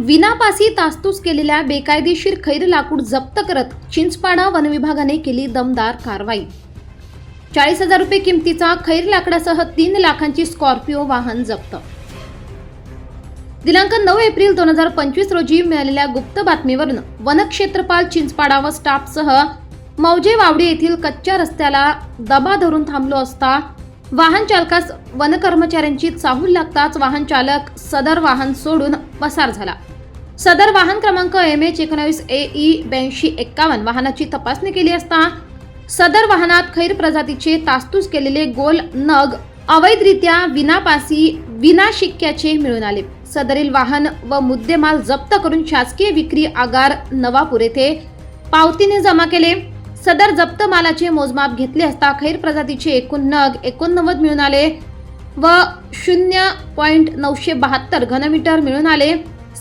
विनापासी तास्तूस केलेल्या बेकायदेशीर खैर लाकूड जप्त करत चिंचपाडा वनविभागाने केली दमदार कारवाई. चाळीस हजार रुपये किमतीचा खैर लाकडासह तीन लाखांची स्कॉर्पिओ वाहन जप्त. दिनांक नऊ एप्रिल दोन हजार पंचवीस रोजी मिळालेल्या गुप्त बातमीवरून वनक्षेत्रपाल चिंचपाडा व स्टाफसह मौजे वावडी येथील कच्च्या रस्त्याला दबा धरून थांबलो असता वाहन चालकास वनकर्मचाऱ्यांची चाहूल लागताच वाहन चालक सदर वाहन सोडून पसार झाला. सदर वाहन क्रमांक एम एच एकोणावीस ए ई ब्याऐंशी एक्कावन्न वाहनाची तपासणी केली असता सदर वाहनात खैर प्रजातीचे तास्तूस केलेले गोल नग अवैधरित्या विनापासी विना शिक्क्याचे मिळून आले. सदरील वाहन व मुद्देमाल जप्त करून शासकीय विक्री आगार नवापूर येथे पावतीने जमा केले. सदर जप्त मालाचे मोजमाप घेतले असता खैर प्रजातीचे एकूण नग एकोणनव्वद मिळून आले व शून्य पॉईंट नऊशे बहात्तर घनमीटर मिळून आले.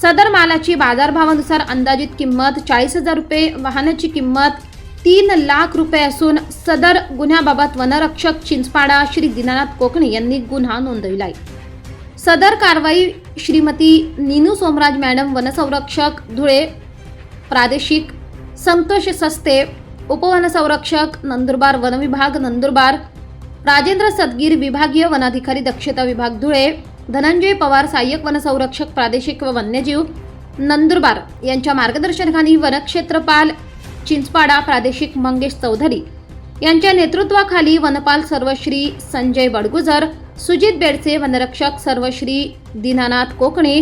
सदर मालाची बाजारभावानुसार अंदाजित किंमत चाळीस हजार रुपये वाहनाची किंमत तीन लाख रुपये असून सदर गुन्ह्याबाबत वनरक्षक चिंचपाडा श्री दीनानाथ कोकणे यांनी गुन्हा नोंदविला आहे सदर कारवाई श्रीमती नीनू सोमराज मॅडम वनसंरक्षक धुळे प्रादेशिक संतोष सस्ते उपवनसंरक्षक नंदुरबार वनविभाग नंदुरबार राजेंद्र सदगीर विभागीय वनाधिकारी दक्षता विभाग धुळे धनंजय पवार सहाय्यक वनसंरक्षक प्रादेशिक व वन्यजीव नंदुरबार यांच्या मार्गदर्शनाखाली वनक्षेत्रपाल चिंचपाडा प्रादेशिक मंगेश चौधरी यांच्या नेतृत्वाखाली वनपाल सर्वश्री संजय बडगुजर सुजित बेडसे वनरक्षक सर्वश्री दीनानाथ कोकणे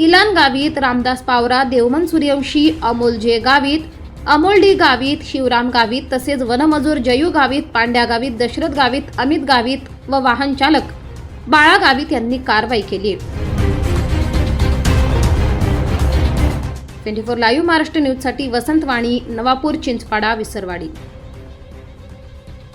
इलान गावित रामदास पावरा देवमन सूर्यवंशी अमोल जे गावित अमोल डी गावित शिवराम गावित तसेच वनमजूर जयू गावित पांड्या गावित दशरथ गावित अमित गावित व वाहन चालक बाळा गावित यांनी कारवाई केली. ट्वेंटी फोर लाईव्ह महाराष्ट्र न्यूजसाठी वसंतवाणी नवापूर चिंचपाडा विसरवाडी.